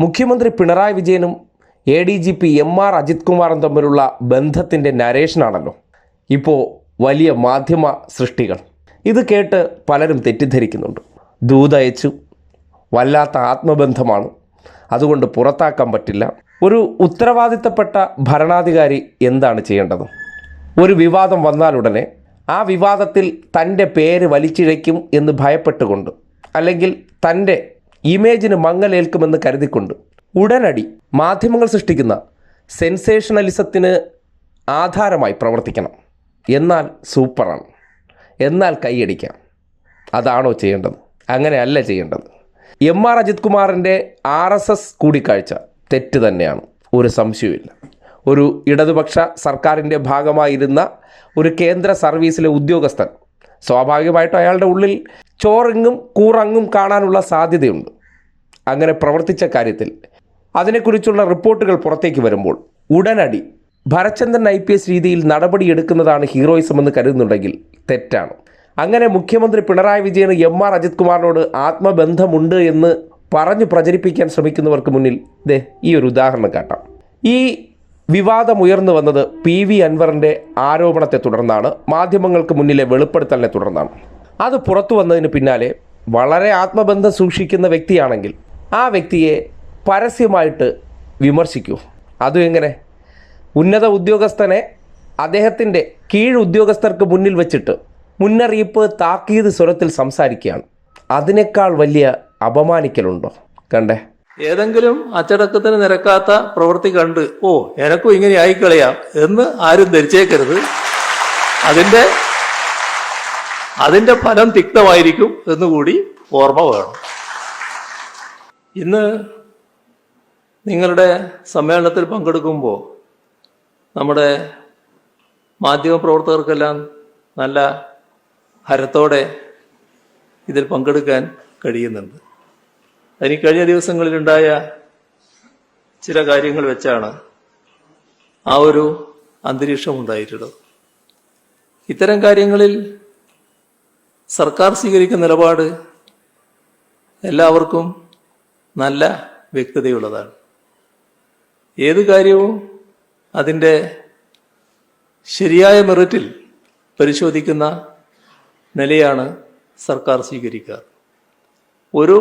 മുഖ്യമന്ത്രി പിണറായി വിജയനും A D G P M R Ajith കുമാറും തമ്മിലുള്ള ബന്ധത്തിന്റെ നരേഷനാണല്ലോ. ഇപ്പോൾ വലിയ മാധ്യമ സൃഷ്ടികൾ. ഇത് കേട്ട് പലരും തെറ്റിദ്ധരിക്കുന്നുണ്ട്. ദൂതയച്ചു. വല്ലാത്ത ആത്മബന്ധമാണ്. അതുകൊണ്ട് പുറത്താക്കാൻ പറ്റില്ല. ഒരു ഉത്തരവാദിത്തപ്പെട്ട ഭരണാധികാരി എന്താണ് ചെയ്യേണ്ടത്? ഒരു വിവാദം വന്നാലുടനെ ആ വിവാദത്തിൽ തന്റെ പേര് വലിച്ചിഴയ്ക്കും എന്ന് ഭയപ്പെട്ടുകൊണ്ട് അല്ലെങ്കിൽ തന്റെ ഇമേജിന് മങ്ങലേൽക്കുമെന്ന് കരുതിക്കൊണ്ട് ഉടനടി മാധ്യമങ്ങൾ സൃഷ്ടിക്കുന്ന സെൻസേഷണലിസത്തിന് ആധാരമായി പ്രവർത്തിക്കണം. എന്നാൽ സൂപ്പറാണ്. എന്നാൽ കൈയടിക്കാം. അതാണോ ചെയ്യേണ്ടത്? അങ്ങനെയല്ല ചെയ്യേണ്ടത്. എം ആർ അജിത് കുമാറിന്റെ ആർ എസ് എസ് കൂടിക്കാഴ്ച തെറ്റ് തന്നെയാണ്. ഒരു സംശയവുമില്ല. ഒരു ഇടതുപക്ഷ സർക്കാരിന്റെ ഭാഗമായിരുന്ന ഒരു കേന്ദ്ര സർവീസിലെ ഉദ്യോഗസ്ഥൻ സ്വാഭാവികമായിട്ടും അയാളുടെ ഉള്ളിൽ ചോറിങ്ങും കൂറങ്ങും കാണാനുള്ള സാധ്യതയുണ്ട്. അങ്ങനെ പ്രവർത്തിച്ച കാര്യത്തിൽ അതിനെക്കുറിച്ചുള്ള റിപ്പോർട്ടുകൾ പുറത്തേക്ക് വരുമ്പോൾ ഉടനടി ഭരചന്ദ്രൻ ഐ പി എസ് രീതിയിൽ നടപടിയെടുക്കുന്നതാണ് ഹീറോയിസം എന്ന് കരുതുന്നുണ്ടെങ്കിൽ തെറ്റാണ്. അങ്ങനെ മുഖ്യമന്ത്രി പിണറായി വിജയന് എം ആർ അജിത് കുമാറിനോട് ആത്മബന്ധമുണ്ട് എന്ന് പറഞ്ഞു പ്രചരിപ്പിക്കാൻ ശ്രമിക്കുന്നവർക്ക് മുന്നിൽ ദേ ഈ ഒരു ഉദാഹരണം കാട്ടാം. ഈ വിവാദം ഉയർന്നു വന്നത് പി വി അൻവറിന്റെ ആരോപണത്തെ തുടർന്നാണ് മാധ്യമങ്ങൾക്ക് മുന്നിലെ വെളിപ്പെടുത്തലിനെ തുടർന്നാണ്. അത് പുറത്തു വന്നതിന് പിന്നാലെ വളരെ ആത്മബന്ധം സൂക്ഷിക്കുന്ന വ്യക്തിയാണെങ്കിൽ ആ വ്യക്തിയെ പരസ്യമായിട്ട് വിമർശിക്കൂ. അതും എങ്ങനെ? ഉന്നത ഉദ്യോഗസ്ഥനെ അദ്ദേഹത്തിന്റെ കീഴ് ഉദ്യോഗസ്ഥർക്ക് മുന്നിൽ വെച്ചിട്ട് മുന്നറിയിപ്പ് താക്കീത് സ്വരത്തിൽ സംസാരിക്കുകയാണ്. അതിനേക്കാൾ വലിയ അപമാനിക്കലുണ്ടോ? കണ്ടേ? ഏതെങ്കിലും അച്ചടക്കത്തിന് നിരക്കാത്ത പ്രവൃത്തി കണ്ട് ഓ എനക്കും ഇങ്ങനെ ആയിക്കളയാം എന്ന് ആരും ധരിച്ചേക്കരുത്. അതിന്റെ അതിന്റെ ഫലം തിക്തമായിരിക്കും എന്നുകൂടി ഓർമ്മ വേണം. ഇന്ന് നിങ്ങളുടെ സമ്മേളനത്തിൽ പങ്കെടുക്കുമ്പോൾ നമ്മുടെ മാധ്യമപ്രവർത്തകർക്കെല്ലാം നല്ല ഹരത്തോടെ ഇതിൽ പങ്കെടുക്കാൻ കഴിയുന്നുണ്ട്. അതിന് കഴിഞ്ഞ ദിവസങ്ങളിലുണ്ടായ ചില കാര്യങ്ങൾ വെച്ചാണ് ആ ഒരു അന്തരീക്ഷം ഉണ്ടായിട്ടുള്ളത് ഇത്തരം കാര്യങ്ങളിൽ സർക്കാർ സ്വീകരിക്കുന്ന നിലപാട് എല്ലാവർക്കും നല്ല വ്യക്തതയുള്ളതാണ്. ഏത് കാര്യവും അതിന്റെ ശരിയായ മെറിറ്റിൽ പരിശോധിക്കുന്ന നിലയാണ് സർക്കാർ സ്വീകരിക്കുക. ഒരു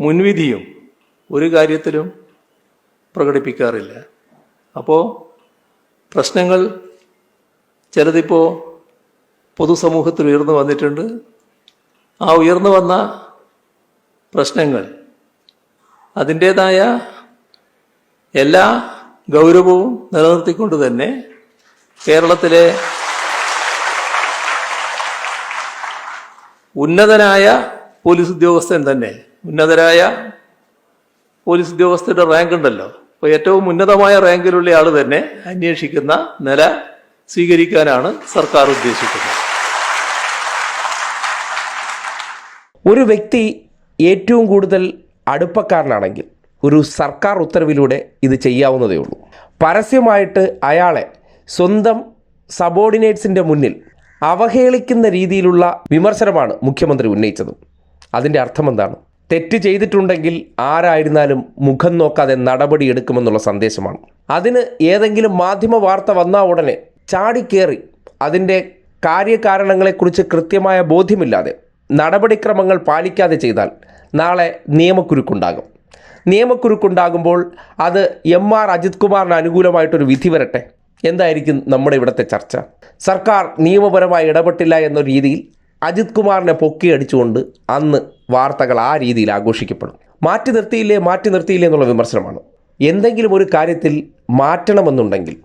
മുൻവിധിയും ഒരു കാര്യത്തിലും പ്രകടിപ്പിക്കാറില്ല. അപ്പോൾ പ്രശ്നങ്ങൾ ചിലതിപ്പോൾ പൊതുസമൂഹത്തിൽ ഉയർന്നു വന്നിട്ടുണ്ട്. ആ ഉയർന്നു വന്ന പ്രശ്നങ്ങൾ അതിന്റേതായ എല്ലാ ഗൗരവവും നിലനിർത്തിക്കൊണ്ട് തന്നെ കേരളത്തിലെ ഉന്നതനായ പോലീസ് ഉദ്യോഗസ്ഥൻ തന്നെ ഉന്നതരായ പോലീസ് ഉദ്യോഗസ്ഥരുടെ റാങ്ക് ഉണ്ടല്ലോ. അപ്പോൾ ഏറ്റവും ഉന്നതമായ റാങ്കിലുള്ള ആൾ തന്നെ അന്വേഷിക്കുന്ന നില സ്വീകരിക്കാനാണ് സർക്കാർ ഉദ്ദേശിക്കുന്നത്. ഒരു വ്യക്തി ഏറ്റവും കൂടുതൽ അടുപ്പക്കാരനാണെങ്കിൽ ഒരു സർക്കാർ ഉത്തരവിലൂടെ ഇത് ചെയ്യാവുന്നതേ ഉള്ളൂ. പരസ്യമായിട്ട് അയാളെ സ്വന്തം സബോർഡിനേറ്റ്സിന്റെ മുന്നിൽ അവഹേളിക്കുന്ന രീതിയിലുള്ള വിമർശനമാണ് മുഖ്യമന്ത്രി ഉന്നയിച്ചത്. അതിന്റെ അർത്ഥം എന്താണ് തെറ്റ് ചെയ്തിട്ടുണ്ടെങ്കിൽ ആരായിരുന്നാലും മുഖം നോക്കാതെ നടപടി എടുക്കുമെന്നുള്ള സന്ദേശമാണ്. അതിന് ഏതെങ്കിലും മാധ്യമ വാർത്ത വന്ന ഉടനെ ചാടിക്കേറി അതിന്റെ കാര്യകാരണങ്ങളെക്കുറിച്ച് കൃത്യമായ ബോധ്യമില്ലാതെ നടപടിക്രമങ്ങൾ പാലിക്കാതെ ചെയ്താൽ നാളെ നിയമക്കുരുക്കുണ്ടാകും. നിയമക്കുരുക്കുണ്ടാകുമ്പോൾ അത് എം ആർ അജിത് കുമാറിന് അനുകൂലമായിട്ടൊരു വിധി വരട്ടെ? എന്തായിരിക്കും നമ്മുടെ ഇവിടുത്തെ ചർച്ച? സർക്കാർ നിയമപരമായി ഇടപെട്ടില്ല എന്ന രീതിയിൽ അജിത് കുമാറിനെ പൊക്കിയടിച്ചുകൊണ്ട് അന്ന് വാർത്തകൾ ആ രീതിയിൽ ആഘോഷിക്കപ്പെടും. മാറ്റി നിർത്തിയില്ലേ മാറ്റി നിർത്തിയില്ലേ എന്നുള്ള വിമർശനമാണ്. എന്തെങ്കിലും ഒരു കാര്യത്തിൽ മാറ്റണമെന്നുണ്ടെങ്കിൽ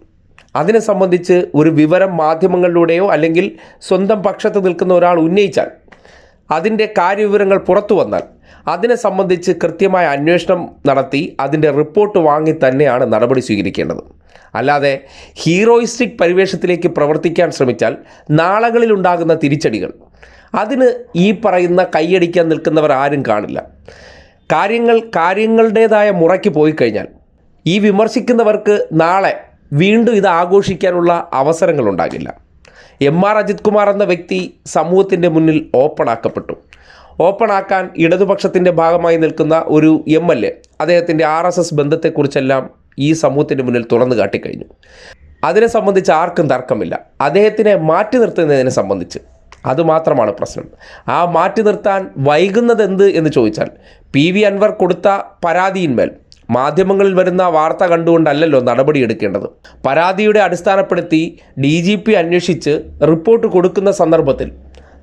അതിനെ സംബന്ധിച്ച് ഒരു വിവരം മാധ്യമങ്ങളിലൂടെയോ അല്ലെങ്കിൽ സ്വന്തം പക്ഷത്ത് നിൽക്കുന്ന ഒരാൾ ഉന്നയിച്ചാൽ അതിന്റെ കാര്യവിവരങ്ങൾ പുറത്തു വന്നാൽ അതിനെ സംബന്ധിച്ച് കൃത്യമായ അന്വേഷണം നടത്തി അതിന്റെ റിപ്പോർട്ട് വാങ്ങി തന്നെയാണ് നടപടി സ്വീകരിക്കേണ്ടത്. അല്ലാതെ ഹീറോയിസ്റ്റിക് പരിവേഷത്തിലേക്ക് പ്രവർത്തിക്കാൻ ശ്രമിച്ചാൽ നാളകളിലുണ്ടാകുന്ന തിരിച്ചടികൾ അതിന് ഈ പറയുന്ന കൈയടിക്കാൻ നിൽക്കുന്നവർ ആരും കാണില്ല. കാര്യങ്ങൾ കാര്യങ്ങളുടേതായ മുറയ്ക്ക് പോയി കഴിഞ്ഞാൽ ഈ വിമർശിക്കുന്നവർക്ക് നാളെ വീണ്ടും ഇത് ആഘോഷിക്കാനുള്ള അവസരങ്ങളുണ്ടാകില്ല എം ആർ അജിത് കുമാർ എന്ന വ്യക്തി സമൂഹത്തിന്റെ മുന്നിൽ ഓപ്പൺ ആക്കപ്പെട്ടു ഓപ്പൺ ആക്കാൻ ഇടതുപക്ഷത്തിന്റെ ഭാഗമായി നിൽക്കുന്ന ഒരു എം എൽ എ അദ്ദേഹത്തിന്റെ ആർ എസ് എസ് ബന്ധത്തെക്കുറിച്ചെല്ലാം ഈ സമൂഹത്തിന്റെ മുന്നിൽ തുറന്നു കാട്ടിക്കഴിഞ്ഞു. അതിനെ സംബന്ധിച്ച് ആർക്കും തർക്കമില്ല. അദ്ദേഹത്തിനെ മാറ്റി നിർത്തുന്നതിനെ സംബന്ധിച്ച്. അതുമാത്രമാണ് പ്രശ്നം. ആ മാറ്റി നിർത്താൻ വൈകുന്നത് എന്ത് എന്ന് ചോദിച്ചാൽ പി വി അൻവർ കൊടുത്ത പരാതിയിന്മേൽ മാധ്യമങ്ങളിൽ വരുന്ന വാർത്ത കണ്ടുകൊണ്ടല്ലല്ലോ നടപടിയെടുക്കേണ്ടത് പരാതിയുടെ അടിസ്ഥാനപ്പെടുത്തി ഡി ജി പി അന്വേഷിച്ച് റിപ്പോർട്ട് കൊടുക്കുന്ന സന്ദർഭത്തിൽ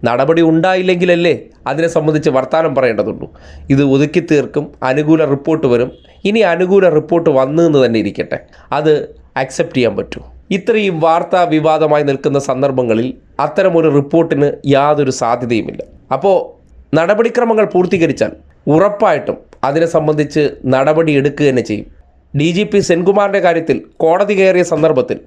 നടപടി ഉണ്ടായില്ലെങ്കിലല്ലേ അതിനെ സംബന്ധിച്ച് വർത്താനം പറയേണ്ടതുള്ളൂ. ഇത് ഒതുക്കി തീർക്കും അനുകൂല റിപ്പോർട്ട് വരും. ഇനി അനുകൂല റിപ്പോർട്ട് വന്നു എന്ന് തന്നെ ഇരിക്കട്ടെ. അത് അക്സെപ്റ്റ് ചെയ്യാൻ പറ്റൂ. ഇത്രയും വാർത്താ വിവാദമായി നിൽക്കുന്ന സന്ദർഭങ്ങളിൽ അത്തരമൊരു റിപ്പോർട്ടിന് യാതൊരു സാധ്യതയുമില്ല. അപ്പോൾ നടപടിക്രമങ്ങൾ പൂർത്തീകരിച്ചാൽ ഉറപ്പായിട്ടും അതിനെ സംബന്ധിച്ച് നടപടി എടുക്കുക തന്നെ ചെയ്യും. ഡി ജി പി സെൻകുമാറിന്റെ കാര്യത്തിൽ കോടതി കയറിയ സന്ദർഭത്തിൽ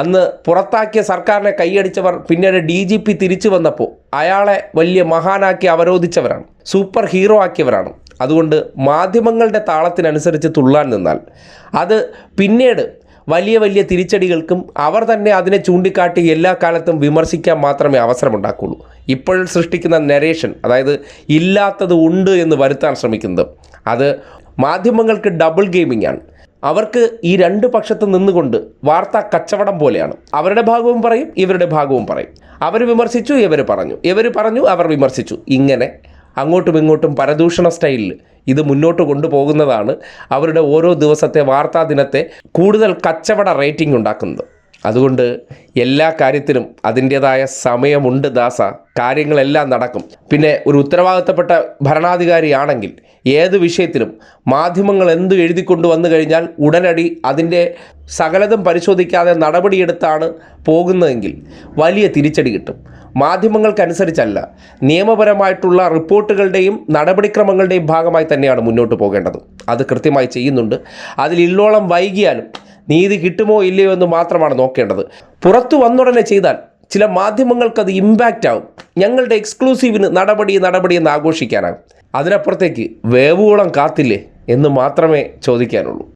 അന്ന് പുറത്താക്കിയ സർക്കാരിനെ കൈയടിച്ചവർ പിന്നീട് ഡി ജി പി തിരിച്ചു വന്നപ്പോൾ അയാളെ വലിയ മഹാനാക്കി അവരോധിച്ചവരാണ്. Super hero ആക്കിയവരാണ്. അതുകൊണ്ട് മാധ്യമങ്ങളുടെ താളത്തിനനുസരിച്ച് തുള്ളാൻ നിന്നാൽ അത് പിന്നീട് വലിയ വലിയ തിരിച്ചടികൾക്കും അവർ തന്നെ അതിനെ ചൂണ്ടിക്കാട്ടി എല്ലാ കാലത്തും വിമർശിക്കാൻ മാത്രമേ അവസരമുണ്ടാക്കുള്ളൂ. ഇപ്പോൾ സൃഷ്ടിക്കുന്ന നരേഷൻ അതായത് ഇല്ലാത്തത് ഉണ്ട് എന്ന് വരുത്താൻ ശ്രമിക്കുന്നത് അത് മാധ്യമങ്ങൾക്ക് ഡബിൾ ഗെയിമിംഗ് ആണ്. അവർക്ക് ഈ രണ്ട് പക്ഷത്ത് നിന്നുകൊണ്ട് വാർത്ത കച്ചവടം പോലെയാണ്. അവരുടെ ഭാഗവും പറയും ഇവരുടെ ഭാഗവും പറയും. അവർ വിമർശിച്ചു ഇവർ പറഞ്ഞു. ഇവർ പറഞ്ഞു അവർ വിമർശിച്ചു. ഇങ്ങനെ അങ്ങോട്ടും ഇങ്ങോട്ടും പരദൂഷണ സ്റ്റൈലിൽ ഇത് മുന്നോട്ട് കൊണ്ടുപോകുന്നതാണ് അവരുടെ ഓരോ ദിവസത്തെ വാർത്താ ദിനത്തെ കൂടുതൽ കച്ചവട റേറ്റിംഗ് ഉണ്ടാക്കുന്നത്. അതുകൊണ്ട് എല്ലാ കാര്യത്തിനും അതിന്റേതായ സമയമുണ്ട് ദാസ. കാര്യങ്ങളെല്ലാം നടക്കും. പിന്നെ ഒരു ഉത്തരവാദിത്തപ്പെട്ട ഭരണാധികാരിയാണെങ്കിൽ ഏത് വിഷയത്തിലും മാധ്യമങ്ങൾ എന്ത് എഴുതിക്കൊണ്ട് വന്നു കഴിഞ്ഞാൽ ഉടനടി അതിന്റെ സകലതും പരിശോധിക്കാതെ നടപടിയെടുത്താണ് പോകുന്നതെങ്കിൽ വലിയ തിരിച്ചടി കിട്ടും. മാധ്യമങ്ങൾക്കനുസരിച്ചല്ല. നിയമപരമായിട്ടുള്ള റിപ്പോർട്ടുകളുടെയും നടപടിക്രമങ്ങളുടെയും ഭാഗമായി തന്നെയാണ് മുന്നോട്ട് പോകേണ്ടത്. അത് കൃത്യമായി ചെയ്യുന്നുണ്ട്. അതിൽ ഇല്ലോളം വൈകിയാലും നീതി കിട്ടുമോ ഇല്ലയോ എന്ന് മാത്രമാണ് നോക്കേണ്ടത്. പുറത്തു വന്നുടനെ ചെയ്താൽ ചില മാധ്യമങ്ങൾക്കത് ഇമ്പാക്റ്റ് ആവും. ഞങ്ങളുടെ എക്സ്ക്ലൂസീവിന് നടപടി നടപടി എന്ന് ആഘോഷിക്കാനാകും. അതിനപ്പുറത്തേക്ക് വേവുകോളം കാത്തില്ലേ എന്ന് മാത്രമേ ചോദിക്കാനുള്ളൂ.